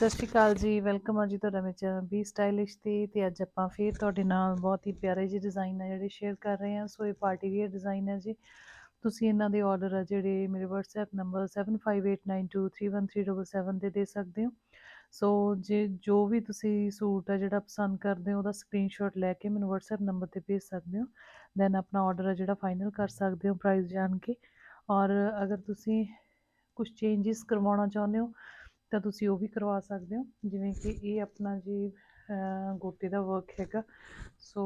ਸਤਿ ਸ਼੍ਰੀ ਅਕਾਲ ਜੀ, ਵੈਲਕਮ ਆ ਜੀ ਤੁਹਾਡਾ ਮੇਰੇ ਚੈਨਲ ਬੀ ਸਟਾਈਲਿਸ਼ ਤੇ ਤੇ ਅੱਜ ਆਪਾਂ ਫੇਰ ਤੁਹਾਡੇ ਨਾਲ ਬਹੁਤ ਹੀ ਪਿਆਰੇ ਜਿਹੇ ਡਿਜ਼ਾਈਨ ਆ ਜਿਹੜੇ ਸ਼ੇਅਰ ਕਰ ਰਹੇ ਹਾਂ, ਸੋ ਇਹ ਪਾਰਟੀ ਵੇਅਰ ਡਿਜ਼ਾਈਨ ਹੈ ਜੀ। ਤੁਸੀਂ ਇਹਨਾਂ ਦੇ ਆਰਡਰ ਆ ਜਿਹੜੇ ਮੇਰੇ WhatsApp ਨੰਬਰ 7589231377 ਤੇ ਦੇ ਸਕਦੇ ਹੋ। ਸੋ ਜੇ ਜੋ ਵੀ ਤੁਸੀਂ ਸੂਟ ਆ ਜਿਹੜਾ ਪਸੰਦ ਕਰਦੇ ਹੋ, ਉਹਦਾ ਸਕਰੀਨਸ਼ਾਟ ਲੈ ਕੇ ਮੈਨੂੰ WhatsApp ਨੰਬਰ ਤੇ ਭੇਜ ਸਕਦੇ ਹੋ। ਦੈਨ ਆਪਣਾ ਆਰਡਰ ਆ ਜਿਹੜਾ ਫਾਈਨਲ ਕਰ ਸਕਦੇ ਹੋ ਪ੍ਰਾਈਸ ਜਾਣ ਕੇ। ਔਰ ਅਗਰ ਤੁਸੀਂ ਕੁਝ ਚੇਂਜਸ ਕਰਵਾਉਣਾ ਚਾਹੁੰਦੇ ਹੋ ਤਾਂ ਤੁਸੀਂ ਉਹ ਵੀ ਕਰਵਾ ਸਕਦੇ ਹੋ, ਜਿਵੇਂ ਕਿ ਇਹ ਆਪਣਾ ਜੀ ਗੋਟੇ ਦਾ ਵਰਕ ਹੈਗਾ। ਸੋ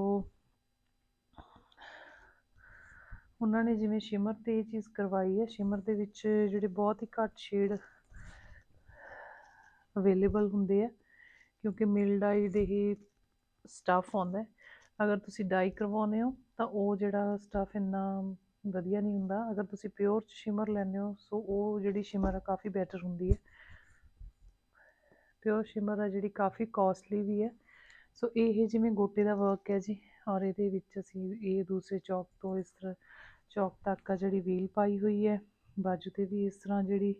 ਉਹਨਾਂ ਨੇ ਜਿਵੇਂ ਸ਼ਿਮਰ ਤੇ ਇਹ ਚੀਜ਼ ਕਰਵਾਈ ਹੈ ਸ਼ਿਮਰ ਦੇ ਵਿੱਚ ਜਿਹੜੇ ਬਹੁਤ ਹੀ ਘੱਟ ਸ਼ੇਡ ਅਵੇਲੇਬਲ ਹੁੰਦੇ ਆ, ਕਿਉਂਕਿ ਮਿਲ ਡਾਈ ਦੇ ਹੀ ਸਟਫ ਆਉਂਦਾ ਅਗਰ ਤੁਸੀਂ ਡਾਈ ਕਰਵਾਉਂਦੇ ਹੋ, ਤਾਂ ਉਹ ਜਿਹੜਾ ਸਟਫ ਇੰਨਾ ਵਧੀਆ ਨਹੀਂ ਹੁੰਦਾ। ਅਗਰ ਤੁਸੀਂ ਪਿਓਰ ਸ਼ਿਮਰ ਲੈਂਦੇ ਹੋ ਸੋ ਉਹ ਜਿਹੜੀ ਸ਼ਿਮਰ ਆ, ਕਾਫੀ ਬੈਟਰ ਹੁੰਦੀ ਹੈ। ਪਿਓਰ ਸ਼ਿਮਰ ਆ ਜਿਹੜੀ ਕਾਫੀ ਕਾਸਟਲੀ ਵੀ ਹੈ। ਸੋ ਇਹ ਜਿਵੇਂ ਗੋਟੇ ਦਾ ਵਰਕ ਹੈ ਜੀ ਔਰ ਇਹਦੇ ਵਿੱਚ ਅਸੀਂ ਇਹ ਦੂਸਰੇ ਚੌਕ ਤੋਂ ਇਸ ਤਰ੍ਹਾਂ ਚੌਕ ਤੱਕ ਆ ਜਿਹੜੀ ਵੀਲ ਪਾਈ ਹੋਈ ਹੈ। ਬਾਜੂ ਤੇ ਵੀ ਇਸ ਤਰ੍ਹਾਂ ਜਿਹੜੀ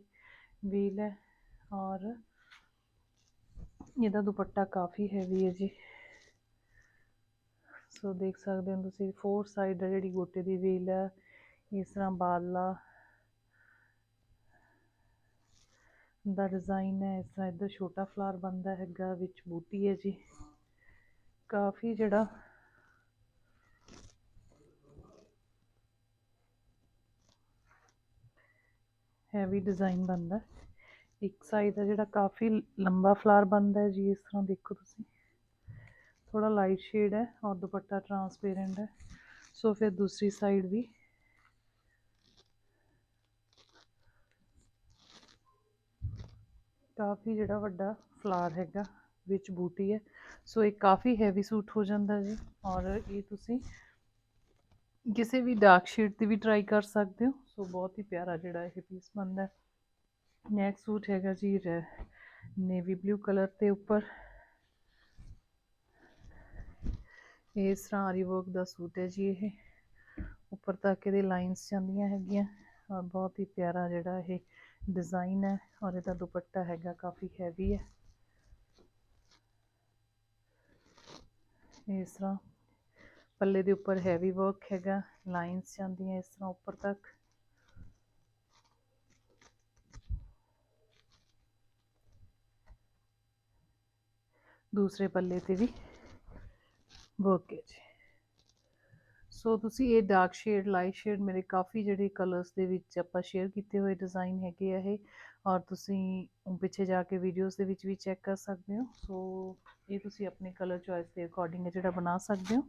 ਵੀਲ ਹੈ ਔਰ ਇਹਦਾ ਦੁਪੱਟਾ ਕਾਫੀ ਹੈਵੀ ਹੈ ਜੀ। ਸੋ ਦੇਖ ਸਕਦੇ ਹੋ ਤੁਸੀਂ ਫੋਰ ਸਾਈਡ ਹੈ ਜਿਹੜੀ ਗੋਟੇ ਦੀ ਵੀਲ ਹੈ, ਇਸ ਤਰ੍ਹਾਂ ਬਾਲਾ ਦਾ ਡਿਜ਼ਾਈਨ ਹੈ, ਇਸ ਤਰ੍ਹਾਂ ਇੱਧਰ ਛੋਟਾ ਫਲਾਰ ਬਣਦਾ ਹੈਗਾ, ਵਿੱਚ ਬੂਟੀ ਹੈ ਜੀ। ਕਾਫੀ ਜਿਹੜਾ ਹੈਵੀ ਡਿਜ਼ਾਈਨ ਬਣਦਾ ਇੱਕ ਸਾਈਡ ਦਾ ਜਿਹੜਾ ਕਾਫੀ ਲੰਬਾ ਫਲਾਰ ਬਣਦਾ ਹੈ ਜੀ, ਇਸ ਤਰ੍ਹਾਂ ਦੇਖੋ ਤੁਸੀਂ। ਥੋੜਾ ਲਾਈਟ ਸ਼ੇਡ ਹੈ ਔਰ ਦੁਪੱਟਾ ਟਰਾਂਸਪੇਰੈਂਟ ਹੈ। ਸੋ ਫਿਰ ਦੂਸਰੀ ਸਾਈਡ ਵੀ ਕਾਫੀ ਜਿਹੜਾ ਵੱਡਾ ਫਲਾਰ ਹੈਗਾ ਵਿੱਚ ਬੂਟੀ ਹੈ। ਸੋ ਇਹ ਕਾਫੀ ਹੈਵੀ ਸੂਟ ਹੋ ਜਾਂਦਾ ਜੀ ਔਰ ਇਹ ਤੁਸੀਂ ਕਿਸੇ ਵੀ ਡਾਰਕ ਸ਼ੇਡ ਤੇ ਵੀ ਟਰਾਈ ਕਰ ਸਕਦੇ ਹੋ। ਸੋ ਬਹੁਤ ਹੀ ਪਿਆਰਾ ਜਿਹੜਾ ਇਹ ਪੀਸ ਬਣਦਾ ਨੈਕਸਟ ਸੂਟ ਹੈਗਾ ਜੀ ਨੇਵੀ ਬਲੂ ਕਲਰ ਤੇ ਉੱਪਰ। ਇਸ ਤਰ੍ਹਾਂ ਆਰੀ ਵਰਕ ਦਾ ਸੂਟ ਹੈ ਜੀ ਇਹ। ਉੱਪਰ ਤੱਕ ਇਹਦੇ ਲਾਈਨਸ ਜਾਂਦੀਆਂ ਹੈਗੀਆਂ ਔਰ ਬਹੁਤ ਹੀ ਪਿਆਰਾ ਜਿਹੜਾ ਇਹ ਡਿਜ਼ਾਈਨ ਹੈ ਔਰ ਇਹਦਾ ਦੁਪੱਟਾ ਹੈਗਾ ਕਾਫੀ ਹੈਵੀ ਹੈ ਇਸ ਤਰ੍ਹਾਂ ਪੱਲੇ ਦੇ ਉੱਪਰ ਹੈਵੀ ਵਰਕ ਹੈਗਾ ਲਾਈਨਸ ਜਾਂਦੀਆਂ ਇਸ ਤਰ੍ਹਾਂ ਉੱਪਰ ਤੱਕ ਦੂਸਰੇ ਪੱਲੇ ਤੇ ਵੀ ਵਰਕ ਹੈ ਜੀ ਸੋ ਤੁਸੀਂ ਇਹ ਡਾਰਕ ਸ਼ੇਡ ਲਾਈਟ ਸ਼ੇਡ ਮੇਰੇ ਕਾਫੀ ਜਿਹੜੇ ਕਲਰਸ ਦੇ ਵਿੱਚ ਆਪਾਂ ਸ਼ੇਅਰ ਕੀਤੇ ਹੋਏ ਡਿਜ਼ਾਈਨ ਹੈਗੇ ਆ ਇਹ ਔਰ ਤੁਸੀਂ ਪਿੱਛੇ ਜਾ ਕੇ ਵੀਡੀਓਜ਼ ਦੇ ਵਿੱਚ ਵੀ ਚੈੱਕ ਕਰ ਸਕਦੇ ਹੋ। ਸੋ ਇਹ ਤੁਸੀਂ ਆਪਣੇ ਕਲਰ ਚੋਇਸ ਦੇ ਅਕੋਰਡਿੰਗ ਜਿਹੜਾ ਬਣਾ ਸਕਦੇ ਹੋ।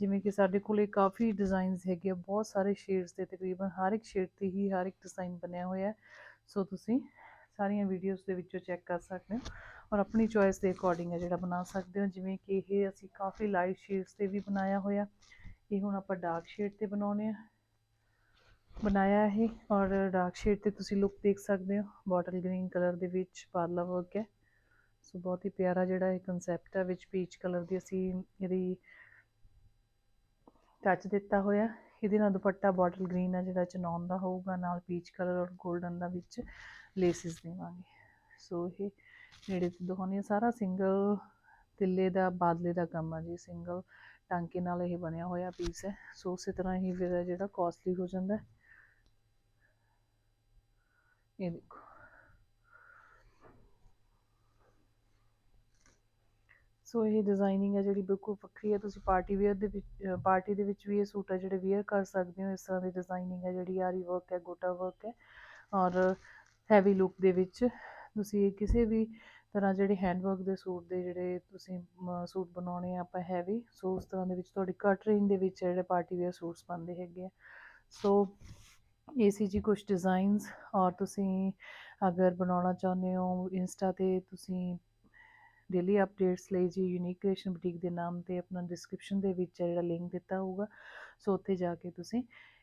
ਜਿਵੇਂ ਕਿ ਸਾਡੇ ਕੋਲੇ ਕਾਫੀ ਡਿਜ਼ਾਈਨਸ ਹੈਗੇ ਆ, ਬਹੁਤ ਸਾਰੇ ਸ਼ੇਡਸ ਦੇ ਤਕਰੀਬਨ ਹਰ ਇੱਕ ਸ਼ੇਡ ਤੇ ਹੀ ਹਰ ਇੱਕ ਡਿਜ਼ਾਈਨ ਬਣਿਆ ਹੋਇਆ ਸੋ ਤੁਸੀਂ ਸਾਰੀਆਂ ਵੀਡੀਓਜ਼ ਦੇ ਵਿੱਚੋਂ ਚੈੱਕ ਕਰ ਸਕਦੇ ਹੋ ਔਰ ਆਪਣੀ ਚੋਇਸ ਦੇ ਅਕੋਰਡਿੰਗ ਹੈ ਜਿਹੜਾ ਬਣਾ ਸਕਦੇ ਹੋ। ਜਿਵੇਂ ਕਿ ਇਹ ਅਸੀਂ ਕਾਫੀ ਲਾਈਟ ਸ਼ੇਡਸ ਤੇ ਵੀ ਬਣਾਇਆ ਹੋਇਆ। ਇਹ ਹੁਣ ਆਪਾਂ ਡਾਰਕ ਸ਼ੇਡ ਤੇ ਬਣਾਉਣੇ ਆ। ਬਣਾਇਆ ਹੈ ਔਰ ਡਾਰਕ ਸ਼ੇਡ ਤੇ ਤੁਸੀਂ ਲੁੱਕ ਦੇਖ ਸਕਦੇ ਹੋ। ਬੋਟਲ ਗ੍ਰੀਨ ਕਲਰ ਦੇ ਵਿੱਚ ਪਾਰਲਾ ਵਰਕ ਹੈ। ਸੋ ਬਹੁਤ ਹੀ ਪਿਆਰਾ ਜਿਹੜਾ ਇਹ ਕਨਸੈਪਟ ਹੈ ਵਿੱਚ ਪੀਚ ਕਲਰ ਦੀ ਅਸੀਂ ਇਹਦੀ ਟੱਚ ਦਿੱਤਾ ਹੋਇਆ। ਇਹਦੇ ਨਾਲ ਦੁਪੱਟਾ ਬੋਟਲ ਗ੍ਰੀਨ ਆ ਜਿਹੜਾ ਚਨੌਨ ਦਾ ਹੋਊਗਾ। ਨਾਲ ਪੀਚ ਕਲਰ ਔਰ 골ਡਨ ਦਾ ਵਿੱਚ ਲੇਸਿਸ ਦੇਵਾਂਗੇ। ਸੋ ਇਹ ਨੇੜੇ ਤੋਂ ਦਿਖਾਉਂਦੀ ਸਾਰਾ ਸਿੰਗਲ ਤਿੱਲੇ ਦਾ, ਬਾਦਲੇ ਦਾ ਕੰਮ ਆ ਜੀ। ਸਿੰਗਲ ਟਾਂਕੇ ਨਾਲ ਇਹ ਬਣਿਆ ਹੋਇਆ ਪੀਸ ਹੈ। ਸੋ ਉਸੇ ਤਰ੍ਹਾਂ ਹੀ ਫਿਰ ਜਿਹੜਾ ਕਾਸਟਲੀ ਹੋ ਜਾਂਦਾ ਇਹ ਦੇਖੋ। ਸੋ ਇਹ ਡਿਜ਼ਾਈਨਿੰਗ ਹੈ ਜਿਹੜੀ ਬਿਲਕੁਲ ਵੱਖਰੀ ਹੈ। ਤੁਸੀਂ ਪਾਰਟੀ ਵੇਅਰ ਦੇ ਵਿੱਚ ਪਾਰਟੀ ਦੇ ਵਿੱਚ ਵੀ ਇਹ ਸੂਟ ਹੈ ਜਿਹੜੇ ਵੇਅਰ ਕਰ ਸਕਦੇ ਹੋ। ਇਸ ਤਰ੍ਹਾਂ ਦੀ ਡਿਜ਼ਾਈਨਿੰਗ ਹੈ ਜਿਹੜੀ ਆਰੀ ਵਰਕ ਹੈ, ਗੋਟਾ ਵਰਕ ਹੈ। ਔਰ ਹੈਵੀ ਲੁੱਕ ਦੇ ਵਿੱਚ ਤੁਸੀਂ ਕਿਸੇ ਵੀ ਤਰ੍ਹਾਂ ਜਿਹੜੇ ਹੈਂਡਵਰਕ ਦੇ ਸੂਟ ਦੇ ਜਿਹੜੇ ਤੁਸੀਂ ਸੂਟ ਬਣਾਉਣੇ ਆ ਆਪਾਂ ਹੈਵੀ ਸੋ ਉਸ ਤਰ੍ਹਾਂ ਦੇ ਵਿੱਚ ਤੁਹਾਡੀ ਕਟ ਰੇਂਜ ਦੇ ਵਿੱਚ ਜਿਹੜੇ ਪਾਰਟੀ ਵੇਅਰ ਸੂਟਸ ਬਣਦੇ ਹੈਗੇ ਆ। ਸੋ ਇਹ ਸੀ ਜੀ ਕੁਝ ਡਿਜ਼ਾਈਨਸ ਔਰ ਤੁਸੀਂ ਅਗਰ ਬਣਾਉਣਾ ਚਾਹੁੰਦੇ ਹੋ ਇੰਸਟਾ ਤੇ ਤੁਸੀਂ ਡੇਲੀ ਅਪਡੇਟਸ ਲਈ ਜੀ ਯੂਨੀਕ ਕ੍ਰੀਏਸ਼ਨ ਬੁਟੀਕ ਦੇ ਨਾਮ ਤੇ ਆਪਣਾ ਡਿਸਕ੍ਰਿਪਸ਼ਨ ਦੇ ਵਿੱਚ ਜਿਹੜਾ ਲਿੰਕ ਦਿੱਤਾ ਹੋਊਗਾ, ਸੋ ਉੱਥੇ ਜਾ ਕੇ ਤੁਸੀਂ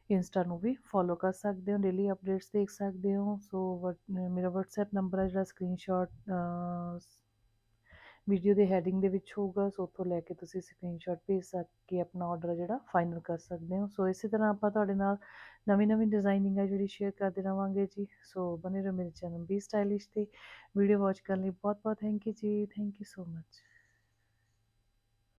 ਇੰਸਟਾ ਨੂੰ ਵੀ ਫੋਲੋ ਕਰ ਸਕਦੇ ਹੋ ਡੇਲੀ ਅਪਡੇਟਸ ਦੇਖ ਸਕਦੇ ਹੋ, ਸੋ ਮੇਰਾ WhatsApp ਨੰਬਰ ਹੈ ਜਿਹੜਾ ਸਕਰੀਨਸ਼ਾਟ ਵੀਡੀਓ ਦੇ ਹੈਡਿੰਗ ਦੇ ਵਿੱਚ ਹੋਊਗਾ, ਸੋ ਉੱਥੋਂ ਲੈ ਕੇ ਤੁਸੀਂ ਸਕਰੀਨਸ਼ਾਟ ਭੇਜ ਸਕ, ਕੇ ਆਪਣਾ ਆਰਡਰ ਜਿਹੜਾ ਫਾਈਨਲ ਕਰ ਸਕਦੇ ਹੋ। ਸੋ ਇਸੇ ਤਰ੍ਹਾਂ ਆਪਾਂ ਤੁਹਾਡੇ ਨਾਲ ਨਵੀਂ ਨਵੀਂ ਡਿਜ਼ਾਈਨਿੰਗ ਆ ਜਿਹੜੀ ਸ਼ੇਅਰ ਕਰਦੇ ਰਵਾਂਗੇ ਜੀ। ਸੋ ਬਨੇ ਰਹੋ ਮੇਰੇ ਚੈਨਲ ਬੀ ਸਟਾਈਲਿਸ਼ ਤੇ। ਵੀਡੀਓ ਵਾਚ ਕਰਨ ਲਈ ਬਹੁਤ ਬਹੁਤ ਥੈਂਕ ਯੂ ਜੀ। Thank you so much